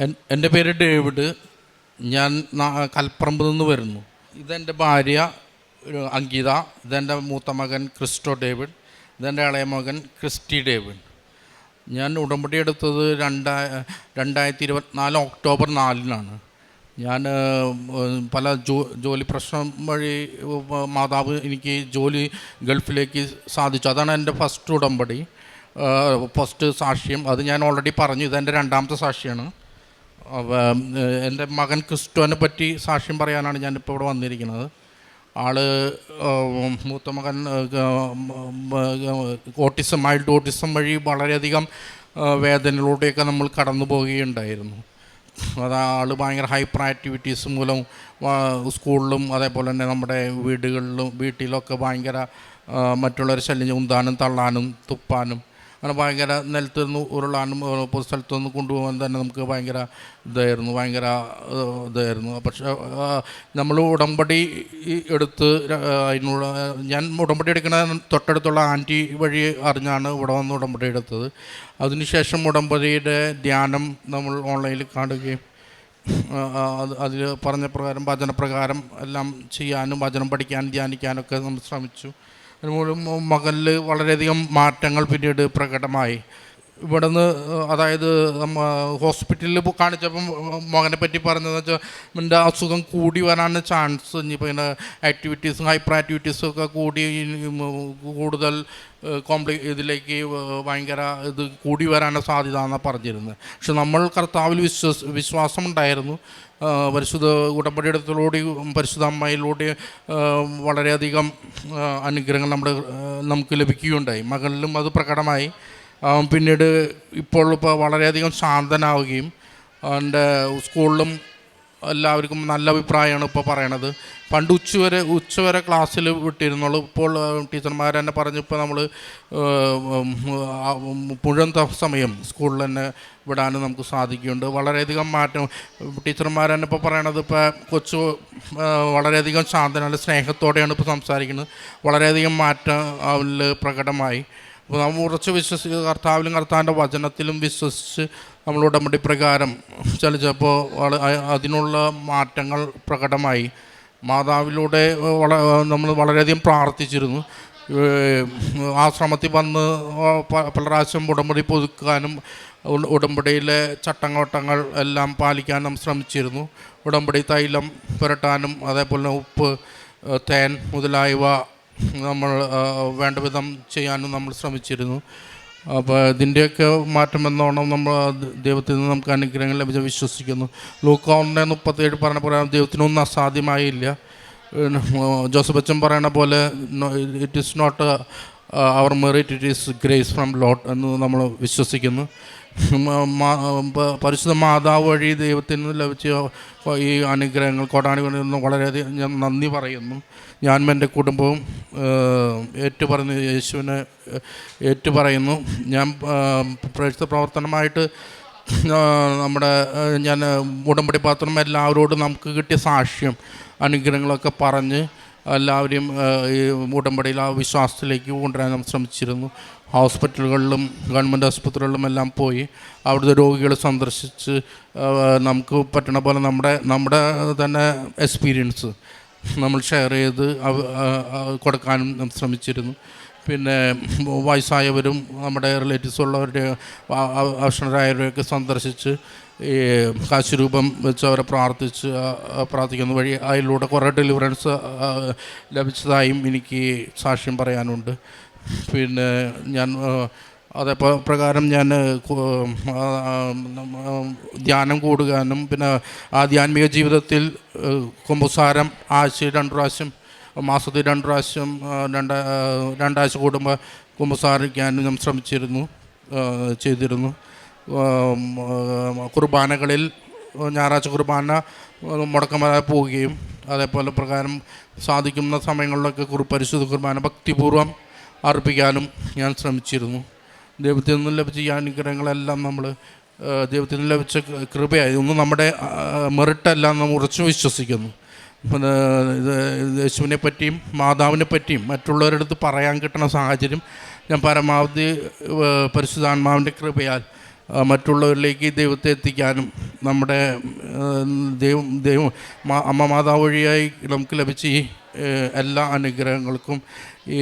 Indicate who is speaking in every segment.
Speaker 1: N- എന്റെ പേര് David. ഞാൻ കൽപ്പറമ്പിൽ നിന്ന് വരുന്നു. ഇതെന്റെ ഭാര്യ അങ്കിത. ഇതെന്റെ മൂത്ത മകൻ ക്രിസ്റ്റോ ഡേവിഡ്. ഇതെന്റെ ഇളയ മകൻ ക്രിസ്റ്റി ഡേവിഡ്. ഞാൻ ഉടമ്പടി എടുത്തത് രണ്ടാ രണ്ടായിരത്തി ഇരുപത്തിനാല് ഒക്ടോബർ നാലിനാണ്. ഞാൻ പല ജോ ജോലി പ്രശ്നം വഴി മാതാവ് എനിക്ക് ജോലി ഗൾഫിലേക്ക് സാധിച്ചു. അതാണ് എന്റെ ഫസ്റ്റ് ഉടമ്പടി. ഫസ്റ്റ് സാക്ഷ്യം. അത് ഞാൻ ഓൾറെഡി പറഞ്ഞു. ഇതെന്റെ രണ്ടാമത്തെ സാക്ഷിയാണ്. എന്റെ മകൻ ക്രിസ്റ്റുവിനെ പറ്റി സാക്ഷ്യം പറയാനാണ് ഞാനിപ്പോൾ ഇവിടെ വന്നിരിക്കുന്നത്. ആൾ മൂത്ത മകൻ ഓട്ടിസം മൈൽഡ് ഓട്ടിസം വഴി വളരെയധികം വേദനയിലൂടെയൊക്കെ നമ്മൾ കടന്നു പോവുകയുണ്ടായിരുന്നു. അത് ആൾ ഭയങ്കര ഹൈപ്പർ ആക്ടിവിറ്റീസ് മൂലം സ്കൂളിലും അതേപോലെ തന്നെ നമ്മുടെ വീടുകളിലും വീട്ടിലൊക്കെ ഭയങ്കര മറ്റുള്ളവരെ ശല്യം ഉന്താനും തള്ളാനും തുപ്പാനും അങ്ങനെ ഭയങ്കര നിലത്ത് നിന്ന് ഉരുളാനും സ്ഥലത്തു നിന്ന് കൊണ്ടുപോകാൻ തന്നെ നമുക്ക് ഭയങ്കര ഇതായിരുന്നു ഭയങ്കര ഇതായിരുന്നു. പക്ഷേ നമ്മൾ ഉടമ്പടി എടുത്ത് അതിനുള്ള ഞാൻ ഉടമ്പടി എടുക്കുന്ന തൊട്ടടുത്തുള്ള ആന്റി വഴി അറിഞ്ഞാണ് ഇവിടെ വന്ന് ഉടമ്പടി എടുത്തത്. അതിനുശേഷം ഉടമ്പടിയുടെ ധ്യാനം നമ്മൾ ഓൺലൈനിൽ കാണുകയും അത് അതിൽ പറഞ്ഞ പ്രകാരം വചനപ്രകാരം എല്ലാം ചെയ്യാനും വചനം പഠിക്കാനും ധ്യാനിക്കാനൊക്കെ നമ്മൾ ശ്രമിച്ചു. മകനിൽ വളരെയധികം മാറ്റങ്ങൾ പിന്നീട് പ്രകടമായി. ഇവിടെ നിന്ന് അതായത് ഹോസ്പിറ്റലിൽ കാണിച്ചപ്പം മകനെ പറ്റി പറഞ്ഞതെന്ന് വെച്ചാൽ എന്റെ അസുഖം കൂടി വരാനുള്ള ചാൻസ് ഇനിയിപ്പോൾ ഇങ്ങനെ ആക്ടിവിറ്റീസും ഹൈപ്പർ ആക്ടിവിറ്റീസും ഒക്കെ കൂടി കൂടുതൽ കോംപ്ലി ഇതിലേക്ക് ഭയങ്കര ഇത് കൂടി വരാനുള്ള സാധ്യത എന്നാണ് പറഞ്ഞിരുന്നത്. പക്ഷെ നമ്മൾ കർത്താവിൽ വിശ്വസ് വിശ്വാസം ഉണ്ടായിരുന്നു പരിശുദ്ധ ഉടമ്പടിയിടത്തിലൂടെ പരിശുദ്ധ അമ്മയിലൂടെ വളരെയധികം അനുഗ്രഹങ്ങൾ നമ്മുടെ നമുക്ക് ലഭിക്കുകയുണ്ടായി. മകളിലും അത് പ്രകടമായി. പിന്നീട് ഇപ്പോൾ ഇപ്പോൾ വളരെയധികം ശാന്തനാവുകയും എന്റെ സ്കൂളിലും എല്ലാവർക്കും നല്ല അഭിപ്രായമാണ് ഇപ്പോൾ പറയണത്. പണ്ട് ഉച്ചവരെ ഉച്ചവരെ ക്ലാസ്സിൽ വിട്ടിരുന്നുള്ളൂ. ഇപ്പോൾ ടീച്ചർമാർ തന്നെ പറഞ്ഞു ഇപ്പോൾ നമ്മൾ പുഴന്ത സമയം സ്കൂളിൽ തന്നെ വിടാനും നമുക്ക് സാധിക്കുന്നുണ്ട്. വളരെയധികം മാറ്റം ടീച്ചർമാർ തന്നെ ഇപ്പോൾ പറയണത് ഇപ്പോൾ കൊച്ചു വളരെയധികം ശാന്തനല്ല സ്നേഹത്തോടെയാണ് ഇപ്പോൾ സംസാരിക്കുന്നത്. വളരെയധികം മാറ്റം അവരിൽ പ്രകടമായി. നമ്മൾ ഉറച്ച് വിശ്വസിച്ച് കർത്താവിലും കർത്താവിന്റെ വചനത്തിലും വിശ്വസിച്ച് നമ്മൾ ഉടമ്പടി പ്രകാരം ചലിച്ചപ്പോൾ അതിനുള്ള മാറ്റങ്ങൾ പ്രകടമായി. മാതാവിലൂടെ വള നമ്മൾ വളരെയധികം പ്രാർത്ഥിച്ചിരുന്നു. ആശ്രമത്തിൽ വന്ന് പല പ്രാവശ്യം ഉടമ്പടി പുതുക്കാനും ഉടമ്പടിയിലെ ചട്ടങ്ങോട്ടങ്ങൾ എല്ലാം പാലിക്കാനും ശ്രമിച്ചിരുന്നു. ഉടമ്പടി തൈലം പുരട്ടാനും അതേപോലെ ഉപ്പ് തേൻ മുതലായവ നമ്മൾ വേണ്ടവിധം വേണ്ട വിധം ചെയ്യാനും നമ്മൾ ശ്രമിച്ചിരുന്നു. അപ്പോൾ ഇതിന്റെയൊക്കെ മാറ്റം എന്നോണം നമ്മൾ ദൈവത്തിൽ നിന്ന് നമുക്ക് അനുഗ്രഹങ്ങൾ ലഭിച്ച വിശ്വസിക്കുന്നു. ലൂക്ക ഒന്ന് മുപ്പത്തേഴ് പറഞ്ഞ പോലെ ദൈവത്തിനൊന്നും അസാധ്യമായില്ല. ജോസഫ് അച്ഛൻ പറയണ പോലെ it is not our merit it is grace from Lord എന്ന് നമ്മൾ വിശ്വസിക്കുന്നു. പരിശുദ്ധ മാതാവ് വഴി ദൈവത്തിൽ നിന്ന് ലഭിച്ച ഈ അനുഗ്രഹങ്ങൾ കൊടാണി വളരെയധികം ഞാൻ നന്ദി പറയുന്നു. ഞാനും എന്റെ കുടുംബവും ഏറ്റു പറയുന്നു യേശുവിനെ ഏറ്റു പറയുന്നു ഞാൻ പ്രേക്ഷിത പ്രവർത്തനമായിട്ട് നമ്മുടെ ഞാൻ ഉടമ്പടി പാത്രം എല്ലാവരോടും നമുക്ക് കിട്ടിയ സാക്ഷ്യം അനുഗ്രഹങ്ങളൊക്കെ പറഞ്ഞ് എല്ലാവരെയും ഈ ഉടമ്പടിയിൽ ആ വിശ്വാസത്തിലേക്ക് കൊണ്ടുവരാൻ നാം ശ്രമിച്ചിരുന്നു. ഹോസ്പിറ്റലുകളിലും ഗവൺമെന്റ് ആശുപത്രികളിലും എല്ലാം പോയി അവിടുത്തെ രോഗികളെ സന്ദർശിച്ച് നമുക്ക് പറ്റണ പോലെ നമ്മുടെ നമ്മുടെ തന്നെ എക്സ്പീരിയൻസ് നമ്മൾ ഷെയർ ചെയ്ത് കൊടുക്കാനും നാം ശ്രമിച്ചിരുന്നു. പിന്നെ വയസ്സായവരും നമ്മുടെ റിലേറ്റീവ്സ് ഉള്ളവരുടെ ആ- സന്ദർശിച്ച് ഈ കാശുരൂപം വെച്ച് അവരെ പ്രാർത്ഥിച്ച് പ്രാർത്ഥിക്കുന്ന വഴി അതിലൂടെ കുറേ ഡെലിവറൻസ് ലഭിച്ചതായും എനിക്ക് സാക്ഷ്യം പറയാനുണ്ട്. പിന്നെ ഞാൻ അതേ പ്രകാരം ഞാൻ ധ്യാനം കൂടുവാനും പിന്നെ ആധ്യാത്മിക ജീവിതത്തിൽ കുമ്പസാരം ആഴ്ചയിൽ രണ്ട് പ്രാവശ്യം മാസത്തിൽ രണ്ട് പ്രാവശ്യം രണ്ട് രണ്ടാഴ്ച കൂടുമ്പോൾ കുമ്പസാരിക്കാനും ഞാൻ ശ്രമിച്ചിരുന്നു ചെയ്തിരുന്നു. കുർബാനകളിൽ ഞായറാഴ്ച കുർബാന മുടക്കമരാതെ പോവുകയും അതേപോലെ പ്രകാരം സാധിക്കുന്ന സമയങ്ങളിലൊക്കെ കുർ പരിശുദ്ധ കുർബാന ഭക്തിപൂർവം അർപ്പിക്കാനും ഞാൻ ശ്രമിച്ചിരുന്നു. ദൈവത്തിൽ നിന്ന് ലഭിച്ച ഈ അനുഗ്രഹങ്ങളെല്ലാം നമ്മൾ ദൈവത്തിൽ നിന്ന് ലഭിച്ച കൃപയായി. ഒന്നും നമ്മുടെ മെറിട്ടല്ല നമ്മൾ ഉറച്ചു വിശ്വസിക്കുന്നു. യേശുവിനെ പറ്റിയും മാതാവിനെ പറ്റിയും മറ്റുള്ളവരുടെ അടുത്ത് പറയാൻ കിട്ടുന്ന സാഹചര്യം ഞാൻ പരമാവധി പരിശുദ്ധാത്മാവിന്റെ കൃപയാൽ മറ്റുള്ളവരിലേക്ക് ദൈവത്തെ എത്തിക്കാനും നമ്മുടെ ദൈവം ദൈവം അമ്മ മാതാവ് വഴിയായി നമുക്ക് ലഭിച്ച ഈ എല്ലാ അനുഗ്രഹങ്ങൾക്കും ഈ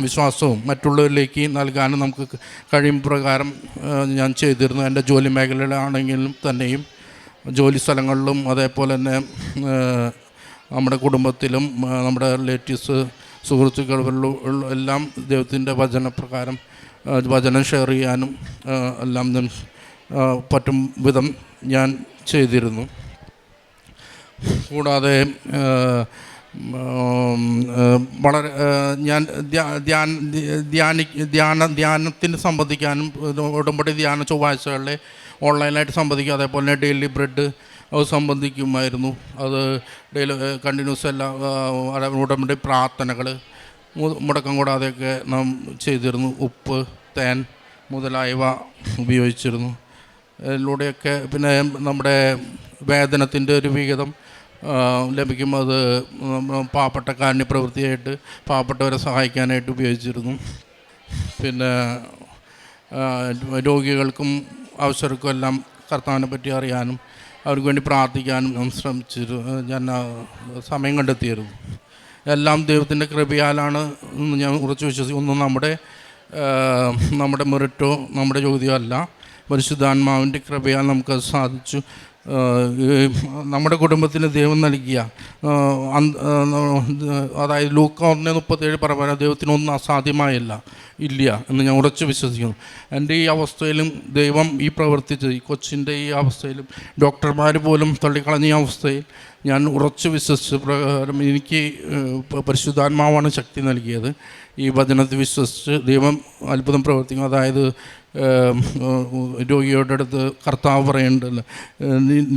Speaker 1: വിശ്വാസവും മറ്റുള്ളവരിലേക്ക് നൽകാനും നമുക്ക് കഴിയും പ്രകാരം ഞാൻ ചെയ്തിരുന്നു. എന്റെ ജോലി മേഖലയിലാണെങ്കിലും തന്നെയും ജോലി സ്ഥലങ്ങളിലും അതേപോലെ തന്നെ നമ്മുടെ കുടുംബത്തിലും നമ്മുടെ റിലേറ്റീവ്സ് സുഹൃത്തുക്കളിലും എല്ലാം ദൈവത്തിന്റെ വചനപ്രകാരം വചനം ഷെയർ ചെയ്യാനും എല്ലാം പറ്റും വിധം ഞാൻ ചെയ്തിരുന്നു. കൂടാതെ വളരെ ഞാൻ ധ്യാന ധ്യാനി ധ്യാന ധ്യാനത്തിന് സംബന്ധിക്കാനും ഉടമ്പടി ധ്യാന ചൊവ്വാഴ്ചകളിൽ ഓൺലൈനായിട്ട് സംബന്ധിക്കും അതേപോലെ തന്നെ ഡെയിലി ബ്രെഡ് അത് സംബന്ധിക്കുമായിരുന്നു. അത് ഡെയിലി കണ്ടിന്യൂസ് എല്ലാം ഉടമ്പടി പ്രാർത്ഥനകൾ മുടക്കം കൂടാതെയൊക്കെ നാം ചെയ്തിരുന്നു. ഉപ്പ് തേൻ മുതലായവ ഉപയോഗിച്ചിരുന്നു. ഇതിലൂടെയൊക്കെ പിന്നെ നമ്മുടെ വേതനത്തിന്റെ ഒരു വിഹിതം ലഭിക്കും. അത് പാവപ്പെട്ട കാരുണ്യ പ്രവൃത്തിയായിട്ട് പാവപ്പെട്ടവരെ സഹായിക്കാനായിട്ട് ഉപയോഗിച്ചിരുന്നു. പിന്നെ രോഗികൾക്കും അവസരക്കും എല്ലാം കർത്താവിനെ പറ്റി അറിയാനും അവർക്ക് വേണ്ടി പ്രാർത്ഥിക്കാനും ശ്രമിച്ചിരുന്നു ഞാൻ സമയം കണ്ടെത്തിയിരുന്നു. എല്ലാം ദൈവത്തിന്റെ കൃപയാലാണ് എന്ന് ഞാൻ ഉറച്ചു വിശ്വസിക്കുന്നു. ഒന്നും നമ്മുടെ നമ്മുടെ മെറിറ്റോ നമ്മുടെ ചോദ്യമോ അല്ല. പരിശുദ്ധാത്മാവിന്റെ കൃപയാൽ നമുക്കത് സാധിച്ചു. നമ്മുടെ കുടുംബത്തിന് ദൈവം നൽകിയ അതായത് ലൂക്ക ഒന്ന് മുപ്പത്തേഴ് പ്രകാരം ദൈവത്തിനൊന്നും അസാധ്യമായല്ല ഇല്ല എന്ന് ഞാൻ ഉറച്ചു വിശ്വസിക്കുന്നു. എന്റെ ഈ അവസ്ഥയിലും ദൈവം ഈ പ്രവർത്തിച്ചത് ഈ കൊച്ചിന്റെ ഈ അവസ്ഥയിലും ഡോക്ടർമാർ പോലും തള്ളിക്കളഞ്ഞ ഈ അവസ്ഥയിൽ ഞാൻ ഉറച്ചു വിശ്വസിച്ച പ്രകാരം എനിക്ക് പരിശുദ്ധാത്മാവാണ് ശക്തി നൽകിയത്. ഈ വചനത്തിൽ വിശ്വസിച്ച് ദൈവം അത്ഭുതം പ്രവർത്തിക്കും അതായത് രോഗിയുടെ അടുത്ത് കർത്താവ്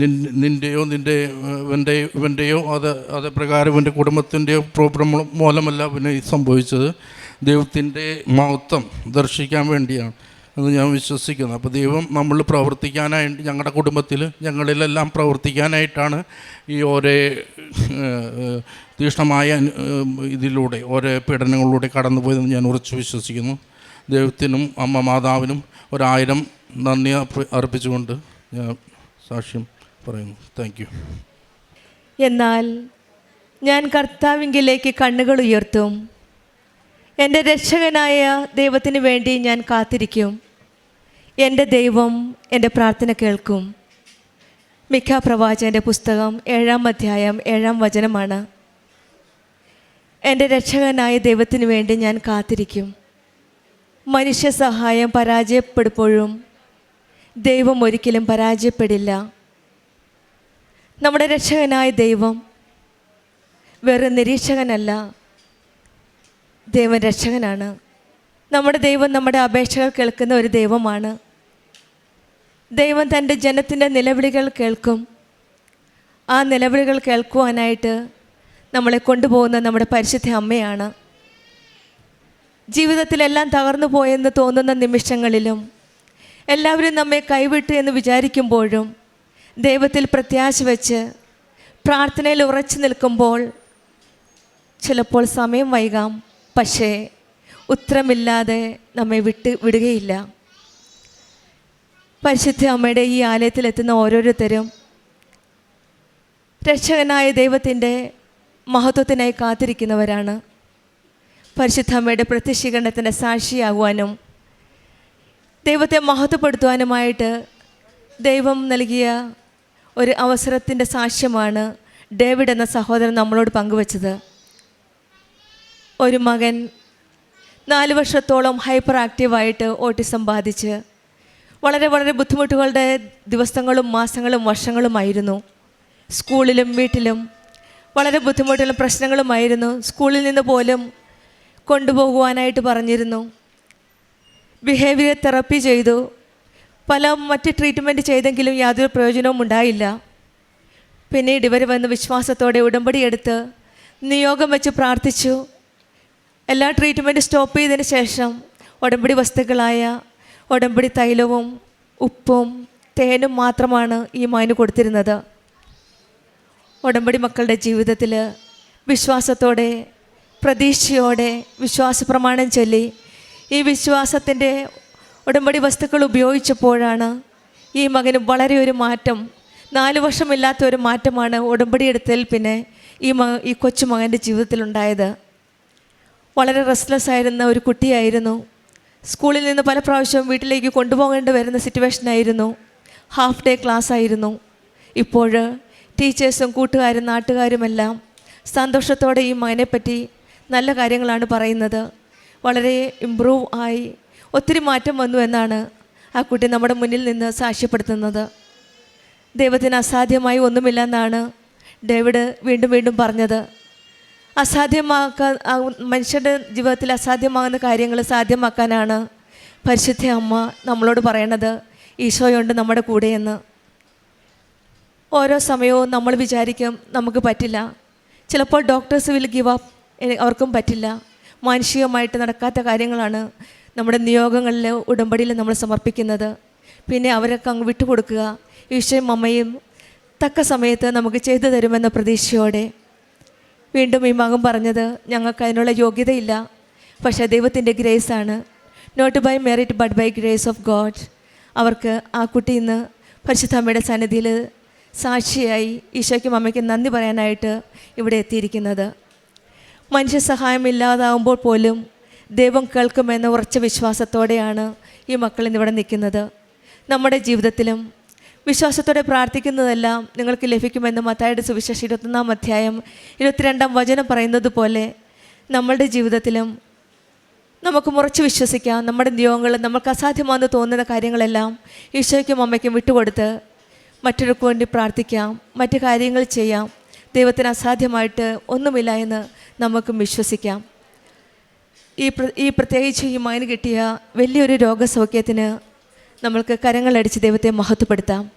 Speaker 1: നിൻ- നിന്റെയോ നിന്റെ ഇവന്റെ ഇവന്റെയോ അത് അതേ പ്രകാരം ഇവന്റെ കുടുംബത്തിന്റെയോ പ്രോബ്ലം മൂലമല്ല പിന്നെ സംഭവിച്ചത്. ദൈവത്തിന്റെ മഹത്വം ദർശിക്കാൻ വേണ്ടിയാണ്. എന്ന് ഞാൻ വിശ്വസിക്കുന്നു. അപ്പോൾ ദൈവം നമ്മൾ പ്രവർത്തിക്കാനായിട്ട് ഞങ്ങളുടെ കുടുംബത്തിൽ ഞങ്ങളിലെല്ലാം പ്രവർത്തിക്കാനായിട്ടാണ് ഈ ഓരോ തീഷ്ണമായ ഇതിലൂടെ ഓരോ പീഡനങ്ങളിലൂടെ കടന്നുപോയതെന്ന് ഞാൻ ഉറച്ചു വിശ്വസിക്കുന്നു. ദൈവത്തിനും അമ്മ മാതാവിനും ഒരായിരം നന്ദി അർപ്പ- അർപ്പിച്ചുകൊണ്ട് ഞാൻ സാക്ഷ്യം പറയുന്നു. Thank you.
Speaker 2: എന്നാൽ ഞാൻ കർത്താവിങ്കിലേക്ക് കണ്ണുകൾ ഉയർത്തും. എന്റെ രക്ഷകനായ ദൈവത്തിന് വേണ്ടി ഞാൻ കാത്തിരിക്കും. എന്റെ ദൈവം എന്റെ പ്രാർത്ഥന കേൾക്കും. മിക്ക പ്രവാചകന്റെ പുസ്തകം ഏഴാം അധ്യായം ഏഴാം വചനമാണ്. എന്റെ രക്ഷകനായ ദൈവത്തിന് വേണ്ടി ഞാൻ കാത്തിരിക്കും. മനുഷ്യ സഹായം പരാജയപ്പെടുമ്പോഴും ദൈവം ഒരിക്കലും പരാജയപ്പെടില്ല. നമ്മുടെ രക്ഷകനായ ദൈവം വെറും നിരീക്ഷകനല്ല ദൈവം രക്ഷകനാണ്. നമ്മുടെ ദൈവം നമ്മുടെ അപേക്ഷകൾ കേൾക്കുന്ന ഒരു ദൈവമാണ്. ദൈവം തന്റെ ജനത്തിന്റെ നിലവിളികൾ കേൾക്കും. ആ നിലവിളികൾ കേൾക്കുവാനായിട്ട് നമ്മളെ കൊണ്ടുപോകുന്ന നമ്മുടെ പരിശുദ്ധ അമ്മയാണ്. ജീവിതത്തിലെല്ലാം തകർന്നു പോയെന്ന് തോന്നുന്ന നിമിഷങ്ങളിലും എല്ലാവരും നമ്മെ കൈവിട്ടു എന്ന് വിചാരിക്കുമ്പോഴും ദൈവത്തിൽ പ്രത്യാശ വെച്ച് പ്രാർത്ഥനയിൽ ഉറച്ചു നിൽക്കുമ്പോൾ ചിലപ്പോൾ സമയം വൈകാം. പക്ഷേ ഉത്തരമില്ലാതെ നമ്മെ വിട്ട് വിടുകയില്ല. പരിശുദ്ധ അമ്മയുടെ ഈ ആലയത്തിലെത്തുന്ന ഓരോരുത്തരും രക്ഷകനായ ദൈവത്തിന്റെ മഹത്വത്തിനായി കാത്തിരിക്കുന്നവരാണ്. പരിശുദ്ധ അമ്മയുടെ പ്രത്യക്ഷീകരണത്തിന്റെ സാക്ഷിയാകുവാനും ദൈവത്തെ മഹത്വപ്പെടുത്തുവാനുമായിട്ട് ദൈവം നൽകിയ ഒരു അവസരത്തിന്റെ സാക്ഷ്യമാണ് ഡേവിഡ് എന്ന സഹോദരൻ നമ്മളോട് പങ്കുവച്ചത്. ഒരു മകൻ നാല് വർഷത്തോളം ഹൈപ്പർ ആക്റ്റീവായിട്ട് ഓട്ടിസം ബാധിച്ച് വളരെ വളരെ ബുദ്ധിമുട്ടുകളുടെ ദിവസങ്ങളും മാസങ്ങളും വർഷങ്ങളുമായിരുന്നു. സ്കൂളിലും വീട്ടിലും വളരെ ബുദ്ധിമുട്ടുള്ള പ്രശ്നങ്ങളുമായിരുന്നു. സ്കൂളിൽ നിന്ന് പോലും കൊണ്ടുപോകുവാനായിട്ട് പറഞ്ഞിരുന്നു. ബിഹേവിയർ തെറപ്പി ചെയ്തു. പല മറ്റ് ട്രീറ്റ്മെന്റ് ചെയ്തെങ്കിലും യാതൊരു പ്രയോജനവും ഉണ്ടായില്ല. പിന്നീട് ഇവർ വന്ന് വിശ്വാസത്തോടെ ഉടമ്പടി എടുത്ത് നിയോഗം വെച്ച് പ്രാർത്ഥിച്ചു. എല്ലാ ട്രീറ്റ്മെന്റ് സ്റ്റോപ്പ് ചെയ്തതിന് ശേഷം ഉടമ്പടി വസ്തുക്കളായ ഉടമ്പടി തൈലവും ഉപ്പും തേനും മാത്രമാണ് ഈ മാന് കൊടുത്തിരുന്നത്. ഉടമ്പടി മക്കളുടെ ജീവിതത്തിൽ വിശ്വാസത്തോടെ പ്രതീക്ഷയോടെ വിശ്വാസ പ്രമാണം ചൊല്ലി ഈ വിശ്വാസത്തിന്റെ ഉടമ്പടി വസ്തുക്കൾ ഉപയോഗിച്ചപ്പോഴാണ് ഈ മകന് വളരെ ഒരു മാറ്റം നാല് വർഷമില്ലാത്ത ഒരു മാറ്റമാണ് ഉടമ്പടി എടുത്തതിൽ പിന്നെ ഈ മ ഈ കൊച്ചുമകന്റെ ജീവിതത്തിലുണ്ടായത്. വളരെ റെസ്റ്റ്ലെസ് ആയിരുന്ന ഒരു കുട്ടിയായിരുന്നു. സ്കൂളിൽ നിന്ന് പല പ്രാവശ്യം വീട്ടിലേക്ക് കൊണ്ടുപോകേണ്ടി വരുന്ന സിറ്റുവേഷനായിരുന്നു ഹാഫ് ഡേ ക്ലാസ് ആയിരുന്നു. ഇപ്പോൾ ടീച്ചേഴ്സും കൂട്ടുകാരും നാട്ടുകാരുമെല്ലാം സന്തോഷത്തോടെ ഈ മകനെപ്പറ്റി നല്ല കാര്യങ്ങളാണ് പറയുന്നത്. വളരെ ഇമ്പ്രൂവ് ആയി ഒത്തിരി മാറ്റം വന്നു എന്നാണ് ആ കുട്ടി നമ്മുടെ മുന്നിൽ നിന്ന് സാക്ഷ്യപ്പെടുത്തുന്നത്. ദൈവത്തിന് അസാധ്യമായി ഒന്നുമില്ലെന്നാണ് ഡേവിഡ് വീണ്ടും വീണ്ടും പറഞ്ഞത്. അസാധ്യമാക്കാൻ മനുഷ്യന്റെ ജീവിതത്തിൽ അസാധ്യമാകുന്ന കാര്യങ്ങൾ സാധ്യമാക്കാനാണ് പരിശുദ്ധ അമ്മ നമ്മളോട് പറയണത്. ഈശോയുണ്ട് നമ്മുടെ കൂടെയെന്ന് ഓരോ സമയവും നമ്മൾ വിചാരിക്കും നമുക്ക് പറ്റില്ല. ചിലപ്പോൾ ഡോക്ടേഴ്സ് വിൽ ഗിവ് അപ്പ് അവർക്കും പറ്റില്ല. മാനുഷികമായിട്ട് നടക്കാത്ത കാര്യങ്ങളാണ് നമ്മുടെ നിയോഗങ്ങളിൽ ഉടമ്പടിയിൽ നമ്മൾ സമർപ്പിക്കുന്നത്. പിന്നെ അവരൊക്കെ അങ്ങ് വിട്ടുകൊടുക്കുക. ഈശോയും അമ്മയും തക്ക സമയത്ത് നമുക്ക് ചെയ്തു തരുമെന്ന പ്രതീക്ഷയോടെ വീണ്ടും ഈ മകൻ പറഞ്ഞത് ഞങ്ങൾക്ക് അതിനുള്ള യോഗ്യതയില്ല. പക്ഷേ ദൈവത്തിന്റെ ഗ്രേസാണ്. Not by merit but by grace of God അവർക്ക് ആ കുട്ടി ഇന്ന് പരിശുദ്ധമ്മയുടെ സന്നിധിയിൽ സാക്ഷിയായി ഈശോയ്ക്കും അമ്മയ്ക്കും നന്ദി പറയാനായിട്ട് ഇവിടെ എത്തിയിരിക്കുന്നത്. മനുഷ്യ സഹായം ഇല്ലാതാവുമ്പോൾ പോലും ദൈവം കേൾക്കുമെന്ന ഉറച്ച വിശ്വാസത്തോടെയാണ് ഈ മക്കൾ ഇന്നിവിടെ നിൽക്കുന്നത്. നമ്മുടെ ജീവിതത്തിലും വിശ്വാസത്തോടെ പ്രാർത്ഥിക്കുന്നതെല്ലാം നിങ്ങൾക്ക് ലഭിക്കുമെന്ന് മത്തായുടെ സുവിശേഷം ഇരുപത്തൊന്നാം അധ്യായം ഇരുപത്തിരണ്ടാം വചനം പറയുന്നത് പോലെ നമ്മളുടെ ജീവിതത്തിലും നമുക്ക് മുറച്ച് വിശ്വസിക്കാം. നമ്മുടെ നിയോഗങ്ങൾ നമുക്ക് അസാധ്യമാണെന്ന് തോന്നുന്ന കാര്യങ്ങളെല്ലാം ഈശോയ്ക്കും അമ്മയ്ക്കും വിട്ടുകൊടുത്ത് മറ്റൊരുക്ക് വേണ്ടി പ്രാർത്ഥിക്കാം. മറ്റു കാര്യങ്ങൾ ചെയ്യാം. ദൈവത്തിന് അസാധ്യമായിട്ട് ഒന്നുമില്ല എന്ന് നമുക്കും വിശ്വസിക്കാം. ഈ ഈ പ്രത്യേകിച്ച് ഈ മൈന് കിട്ടിയ വലിയൊരു രോഗസൗഖ്യത്തിന് നമ്മൾക്ക് കരങ്ങളടിച്ച് ദൈവത്തെ മഹത്വപ്പെടുത്താം.